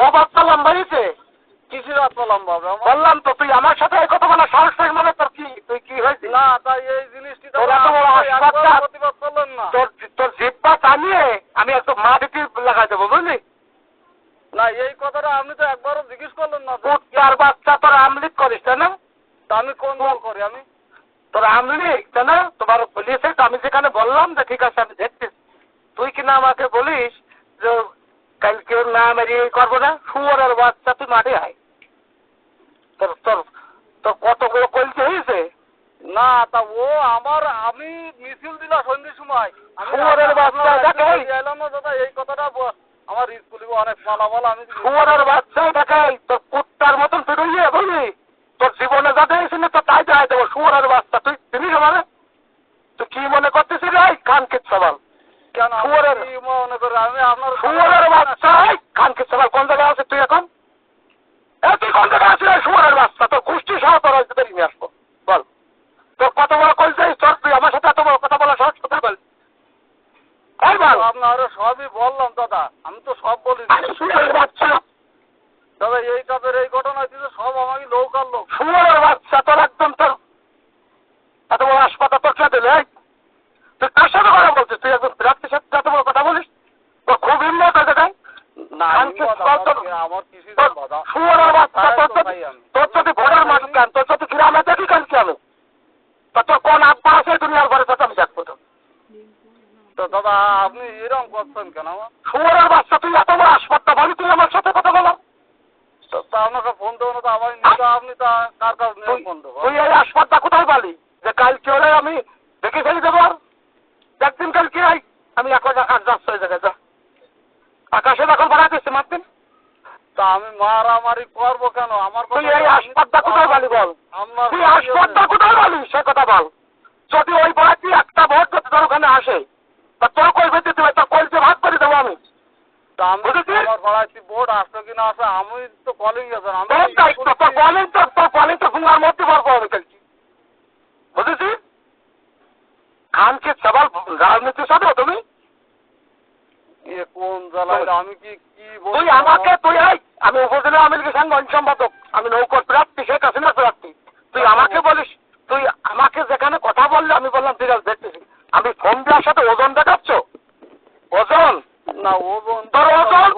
খুব একটা লম্বা হয়েছে কিসের এত লম্বা হবে বললাম তো তুই আমার সাথে এই কথা বলা সাহস থাকে মানে তোর কি তুই কি হয়েছে? না তাই এই জিনিসটি তোরা তোর তোর জিব্বা টানিয়ে আমি একটু মা মাটিতে লাগাই দেবো বুঝলি? না এই কথাটা আপনি তো একবারও জিজ্ঞেস করলেন না। কুত্তার বাচ্চা তোর আমলিক করিস তাই না? তা আমি কোন দল করি আমি? তোর আমলিক তাই না? তোমার বলিয়েছে আমি যেখানে বললাম যে ঠিক আছে আমি দেখছি তুই কিনা আমাকে বলিস না মেরে করব না। শুয়ারের বাচ্চা তুই মাঠে আয়। তোর তোর তোর কতগুলো কলতে হয়েছে? না তা ও আমার আমি মিছিল দিলাম সন্ধ্যের সময়। শুয়োরের বাচ্চা, দেখে এই। এলাম না দাদা এই কথাটা আমার স্কুলে অনেক মালামাল আমি শুয়ারের বাচ্চা দেখাই। তোর কুত্তার মতন তুই রইয়ে বুঝলি তোর জীবনে যা দেখেছিল তো তাই দেখাই দেবো। শুয়ারের বাচ্চা তুই চিনিস মানে? তুই কি মনে করতেছিস এই সবাল কেন আমি শুয়োরের- শুয়ারের বাচ্চা? এই খানকে সবাল কোন জায়গায় আছে তুই এখন? এ তুই কোন জায়গায় আছিস? শুয়ারের বাচ্চা তোর গোষ্ঠী সহ তোর হয়তো নিয়ে আসব। বল। তোর কত বড় কলছে তোর তুই আমার সাথে এত বড় কথা বলা সহজ কথা বল এই বল। আপনার সবই বললাম দাদা। আমি তো সব বলি বাচ্চা। দাদা এই টাপের এই ঘটনা হয়েছে সব আমাকে লোকাল লোক। শুয়ারের বাচ্চা তোর একদম তোর এত বড় হাসপাতাল তোর কে দিলে তুই কার সাথে কথা বলছিস? তুই একদম বিরাটের সাথে এত বড় কথা বলিস তোর খুব হিম্মত আছে তাই না আমি আজকে কথা সব তোর- বলছি, আমার কিছু শুয়ারের বাচ্চা তোর যদি মানুষ কেন? তোর গ্রামে দেখি কেন কি আমি? তোর কোন আব্বা আছে এই দুনিয়ার ঘরে? তোর আমি দেখব তো। তো দাদা আপনি এরকম করছেন কেন আমার শুয়ারের বাচ্চা তুই এত বড় তুই আমার সাথে কথা বলা। তো তা আপনাকে ফোন দেবো না তো আমার নিতে আপনি তা কার কাছে নিয়ে তুই ফোন দেবো? তুই এই কোথায় পালি? যে আমি দেখে ফেলে দেবো একদিন আই আমি এখন আর যাচ্ছি ওই জায়গায় যা। আকাশে দিচ্ছে মারতেন মারামারি করব কেন? আমার তুই এই তো হাসপাতাল কোথায় পালি বল? আপনার তুই কোথায় পালি? সে কথা বল। যদি ওই পাড়াতে একটা ভোট যদি তোর ওখানে আসে তা তোর কই বেঁচে দেবে? তোর কলকে ভাগ করে দেবো আমি। তা আমি? আমার পাড়ায় বোর্ড আসলো কিনা আসে আমি তো কলিং গেছেন আমি তোর কলিং তো তোর কলিং তো ফোনার মধ্যে পারব আমি কালকে বুঝেছিস? খানকে সবাল রাজনীতির সাথে তুমি। এ কোন জ্বালায়? আমি কি কি তুই আমাকে তুই আমি উপজেলা আওয়ামী সঙ্গে সাংগঠন সম্পাদক। আমি নৌকর প্রার্থী শেখ হাসিনা প্রার্থী। তুই আচ্ছা। আমাকে বলিস তুই আমাকে যেখানে কথা বললে আমি বললাম তুই দেখতেছি আমি ফোন দেওয়ার সাথে ওজন দেখাচ্ছ? ওজন? না ওজন তোর ওজন